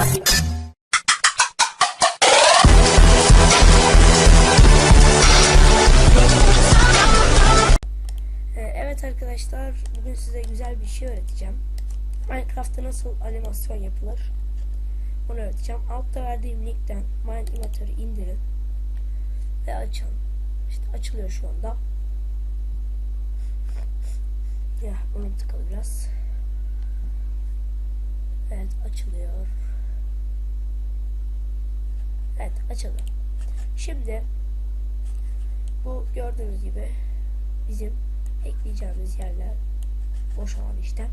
Ee, Evet arkadaşlar bugün size güzel bir şey öğreteceğim. Minecraft'ta nasıl animasyon yapılır onu öğreteceğim. Altta verdiğim linkten Minecraft'ı indirin ve açın. İşte açılıyor şu anda. Ya onu tıkalı biraz. Evet açılıyor. Evet açıldı. Şimdi bu gördüğünüz gibi bizim ekleyeceğimiz yerler boş alan işte.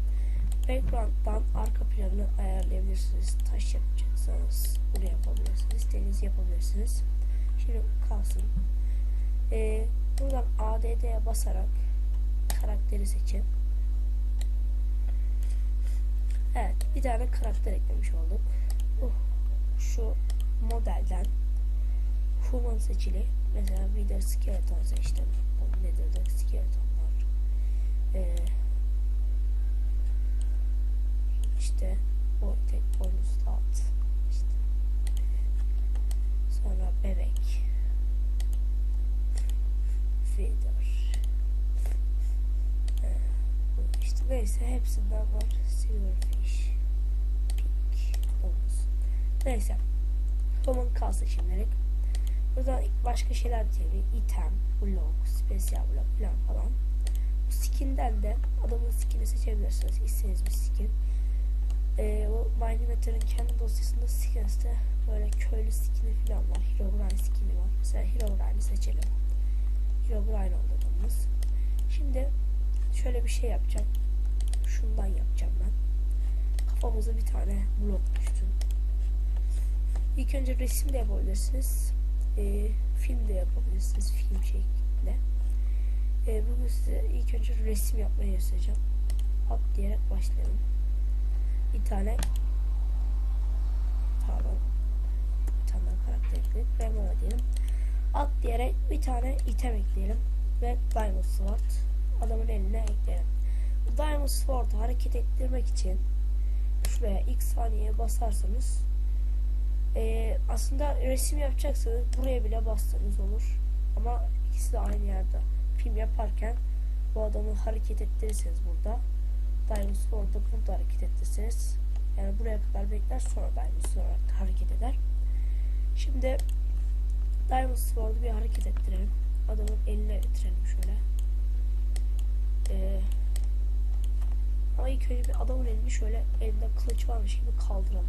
Background'dan arka planını ayarlayabilirsiniz. Taş yapacaksanız buraya yapabilirsiniz. İstediğinizi yapabilirsiniz. Şimdi kalsın. Ee, buradan ADD'ye basarak karakteri seçin. Evet, bir tane karakter eklemiş olduk. Uh, şu modelden human seçili. Mesela de skeleton seçtim. Bu nedir de skeletonlar. Ee, işte o tek boynuzlu at. İşte. Sonra bebek. Feeder. Ee, işte neyse hepsinden var. Silverfish. Pink. Domuz. Neyse. Common kalsın şimdilik. Burada başka şeyler diyelim. Item, blok, spesiyal blok falan falan. Bu skinden de adamın skin'i seçebilirsiniz. İstediğiniz bir skin. Ee, bu Minematter'ın kendi dosyasında skins'te böyle köylü skin'i falan var. Herobrine skin'i var. Mesela Herobrine'i seçelim. Herobrine oldu. Şimdi şöyle bir şey yapacağım. Şundan yapacağım ben. Kafamıza bir tane blok düşsün. İlk önce resim de yapabilirsiniz. Ee, film de yapabilirsiniz. Film şeklinde. Ee, bugün size ilk önce resim yapmayı göstereceğim. At diyerek başlayalım. Bir tane pardon bir tane karakter ekledik. Remora diyelim. At diyerek bir tane item ekleyelim. Ve Diamond Sword adamın eline ekleyelim. Bu Diamond Sword'u hareket ettirmek için şuraya ilk saniyeye basarsanız ee, aslında resim yapacaksanız buraya bile bassanız olur. Ama ikisi de aynı yerde. Film yaparken bu adamı hareket ettirirseniz burada Diamond Sword'da burada hareket ettirseniz yani buraya kadar bekler sonra Diamond Sword hareket eder. Şimdi Sword'u bir hareket ettirelim. Adamın eline getirelim şöyle. Ee, ama ilk önce bir adamın elini şöyle elinde kılıç varmış gibi kaldıralım.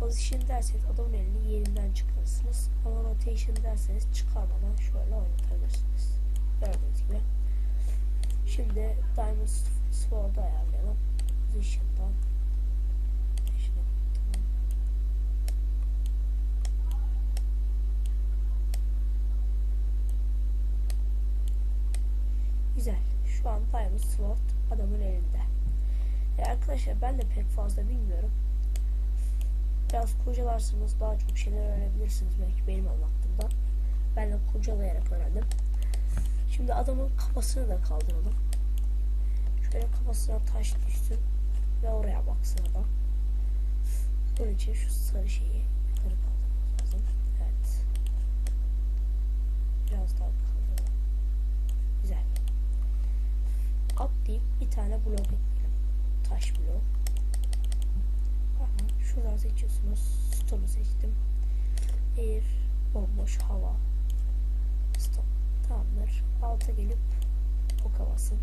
Position derseniz adamın elini yerinden çıkarırsınız. Ama rotation derseniz çıkarmadan şöyle oynatabilirsiniz. Gördüğünüz gibi. Şimdi Diamond Sword'u ayarlayalım. Position'dan. Güzel. Şu an Diamond Sword adamın elinde. E arkadaşlar ben de pek fazla bilmiyorum. Biraz kurcalarsanız daha çok şeyler öğrenebilirsiniz belki benim anlattığımda. Ben de kurcalayarak öğrendim. Şimdi adamın kafasını da kaldıralım. Şöyle kafasına taş düşsün ve oraya baksın adam. Bunun için şu sarı şeyi yukarı kaldırmamız lazım. Evet. Biraz daha kaldıralım. Güzel. Atlayıp bir tane blok ekleyelim. Taş blok. Şuradan seçiyorsunuz. Stone'u seçtim. Air, bomboş hava. Stone. Tamamdır. Alta gelip oka basın.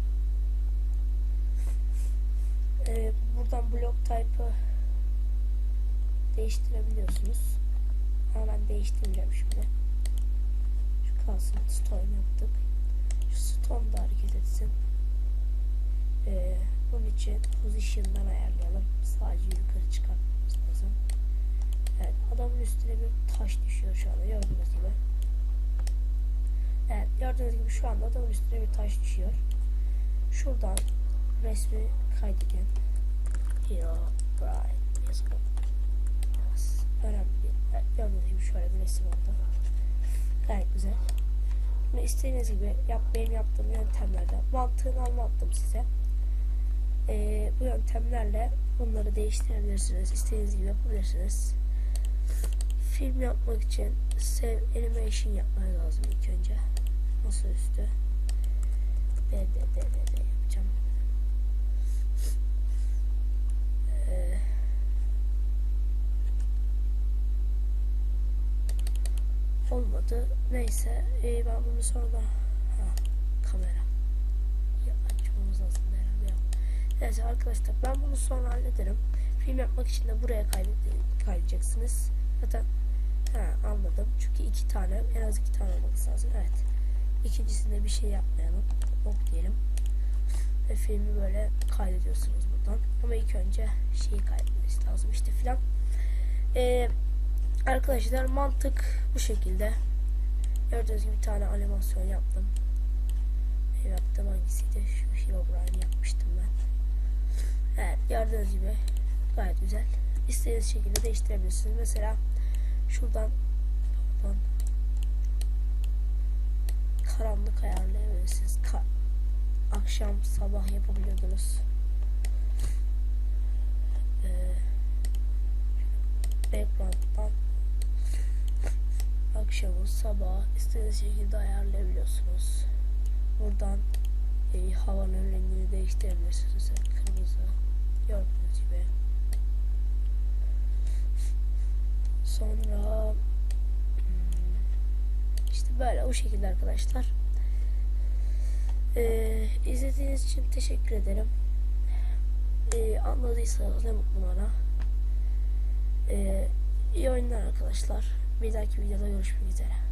Ee, buradan blok type'ı değiştirebiliyorsunuz. Ama ben değiştireceğim şimdi. Şu kalsın. Stone yaptık. Şu stone da hareket etsin. Ee, bunun için position'dan ayarlayalım. Sadece yukarı çıkartmamız lazım. Evet, adamın üstüne bir taş düşüyor şu anda gördüğünüz gibi. Evet, gördüğünüz gibi şu anda adamın üstüne bir taş düşüyor. Şuradan resmi kaydedin. Hero Brian yazalım. Önemli. Evet, gördüğünüz gibi şöyle bir resim oldu. Gayet güzel. Bunu istediğiniz gibi yap, benim yaptığım yöntemlerden mantığını anlattım size. Ee, bu yöntemlerle bunları değiştirebilirsiniz. İstediğiniz gibi yapabilirsiniz. Film yapmak için sev animation yapmanız lazım ilk önce. Masaüstü. D, D, D, D, D yapacağım. Ee, olmadı. Neyse. ee, ben bunu sonra ha, kamera. Ya, açmamız lazım herhalde. Yok. Neyse arkadaşlar ben bunu sonra hallederim. Film yapmak için de buraya kaydede- kaydedeceksiniz. Zaten ha, anladım. Çünkü iki tane en az iki tane olması lazım. Evet. İkincisinde bir şey yapmayalım. Ok diyelim. Ve filmi böyle kaydediyorsunuz buradan. Ama ilk önce şeyi kaydetmeniz lazım işte filan. Ee, arkadaşlar mantık bu şekilde. Gördüğünüz gibi bir tane animasyon yaptım. Ne yaptım hangisiydi? Şu Herobrine yapmıştım ben. Evet gördüğünüz gibi gayet güzel. İstediğiniz şekilde değiştirebilirsiniz. Mesela şuradan pardon, karanlık ayarlayabilirsiniz. Ka akşam sabah yapabiliyordunuz. Ee, background'dan akşamı sabah istediğiniz şekilde ayarlayabiliyorsunuz. Buradan e, havanın rengini değiştirebilirsiniz. Kırmızı gördüğünüz gibi. Sonra işte böyle o şekilde arkadaşlar. Ee, izlediğiniz için teşekkür ederim. Ee, anladıysanız ne mutlu bana. Ee, iyi oyunlar arkadaşlar. Bir dahaki videoda görüşmek üzere.